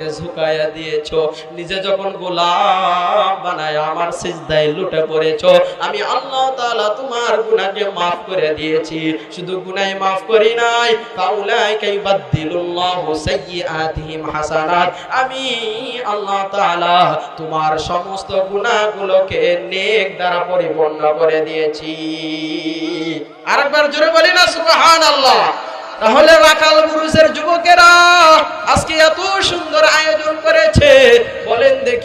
ঝুঁকাইয়া দিয়েছ, নিজে যখন গোলাম বানায় আমার সিজদায় লুটে পড়েছো, আমি আল্লাহ তোমার গুনাহকে maaf করে দিয়েছি। শুধু করি নাই হাসানাত। আমি আল্লাহ তোমার সমস্ত নেক দ্বারা পরিপূর্ণ করে দিয়েছি। আরেকবার জোরে বলি না, সুবহানাল্লাহ। তাহলে পুরুষের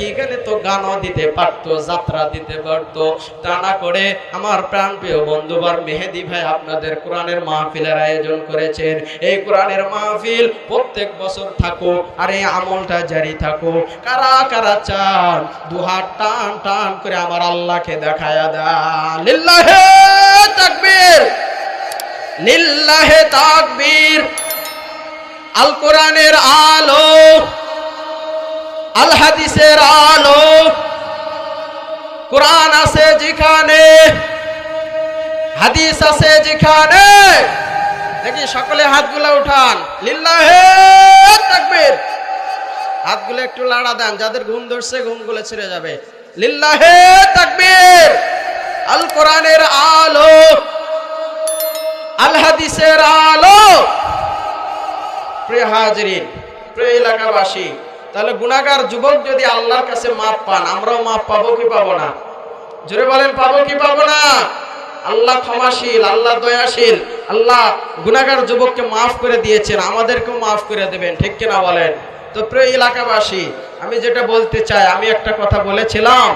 এখানে তো গানও দিতে পারতো, যাত্রা দিতে পারতো। তা না করে আমার প্রাণপ্রিয় বন্ধুবার মেহেদি ভাই আপনাদের কোরআনের মাহফিলের আয়োজন করেছেন। এই কোরআনের মাহফিল প্রত্যেক বছর থাকুক, আর আমলটা জারি থাকুক। কারা কারা চান, দুহাত টান টান করে আমার আল্লাহকে দেখায়া দেন। লিল্লাহে তাকবীর লিল্লাহে তাকবীর। আল কোরআনের আলো আল হাদিসের আলো। কোরআন আছে যেখানে, হাদিস আছে যেখানে। দেখি সকলে হাতগুলো উঠান। লিল্লাহে তাকবীর। হাতগুলো একটু লাড়া দেন, যাদের ঘুম ধরছে ঘুমগুলো ছেড়ে যাবে। লিল্লাহে তাকবীর। আল কোরআনের আলো। আল হাদিসের আলো। প্রিয় হাজরিন, প্রিয় এলাকাবাসী তাহলে গুণাগার যুবক যদি আল্লাহর কাছে মাপ পান, আমরাও মাপ পাবো কি পাবো না? জোরে বলেন, পাবো কি পাবো না? আল্লাহ ক্ষমাশীল, আল্লাহ দয়াশীল, আল্লাহ গুণাগার যুবককে মাফ করে দিয়েছেন, আমাদেরকেও মাফ করে দেবেন, ঠিক কিনা বলেন? তো প্রিয় এলাকাবাসী, আমি যেটা বলতে চাই, আমি একটা কথা বলেছিলাম।